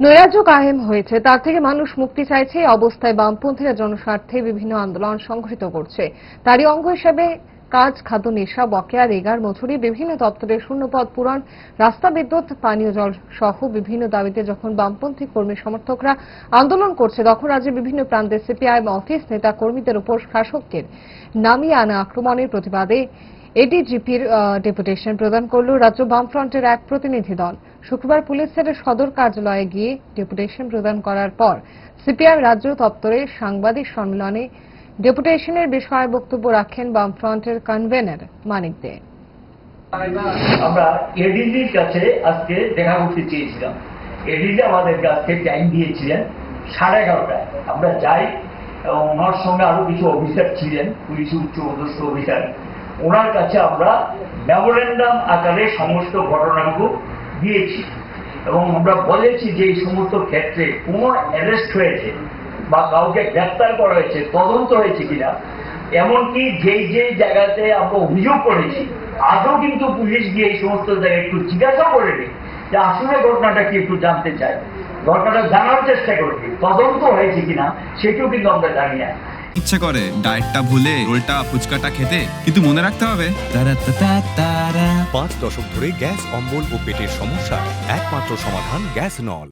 নৈরাজ্য কায়েম হয়েছে, তার থেকে মানুষ মুক্তি চাইছে অবস্থায় বামপন্থীরা জনস্বার্থে বিভিন্ন আন্দোলন সংঘটিত করছে। তারই অঙ্গ হিসেবে কাজ, খাদ্য, নেশা, বকেয়া, রেগার, মজুরি, বিভিন্ন দপ্তরের শূন্যপদ পূরণ, রাস্তা বিদ্যুৎ, পানীয় জল সহ বিভিন্ন দাবিতে যখন বামপন্থী কর্মী সমর্থকরা আন্দোলন করছে, তখন রাজ্যের বিভিন্ন প্রান্তে সিপিআইএম অফিস নেতা কর্মীদের উপর শাসকদের নামিয়ে আনা আক্রমণের প্রতিবাদে এডিজিপির ডেপুটেশন প্রদান করল রাজ্য বামফ্রন্টের এক প্রতিনিধি দল। শুক্রবার পুলিশের সদর কার্যালয়ে গিয়ে ডেপুটেশন প্রদান করার পর সিপিআই রাজ্য দপ্তরে সাংবাদিক সম্মেলনে ডেপুটেশনের বিষয়ে বক্তব্য রাখেন বামফ্রন্টের কনভেনর মানিক দে। আমরা এডিজির কাছে আজকে দেখা করতে চেয়েছিলাম। এডিজি আমাদের কাছে টাইম দিয়েছিলেন সাড়ে এগারোটায়। আমরা যাই এবং ওনার সঙ্গে আরও কিছু অফিসার ছিলেন, পুলিশ উচ্চ পদস্থ অফিসার ওনার কাছে আমরা মেমোরেন্ডাম আকারে সমস্ত ঘটনাগুলো দিয়েছি। এবং আমরা বলেছি যে এই সমস্ত ক্ষেত্রে কোনো অ্যারেস্ট হয়েছে বা কাউকে গ্রেপ্তার করা হয়েছে, তদন্ত হয়েছে কিনা, এমনকি যেই যেই জায়গাতে আমরা অভিযোগ করেছি আজও কিন্তু পুলিশ গিয়ে এই সমস্ত জায়গায় একটু জিজ্ঞাসা করেনি যে আসলে ঘটনাটা কি একটু জানতে চাই। ঘটনাটা জানার চেষ্টা করেছি, তদন্ত হয়েছে কিনা সেটাও কিন্তু আমরা জানি না। ইচ্ছে করে ডায়েটটা ভুলে রোলটা ফুচকাটা খেতে, কিন্তু মনে রাখতে হবে। পাঁচ দশক ধরে গ্যাস অম্বল ও পেটের সমস্যা একমাত্র সমাধান গ্যাস নল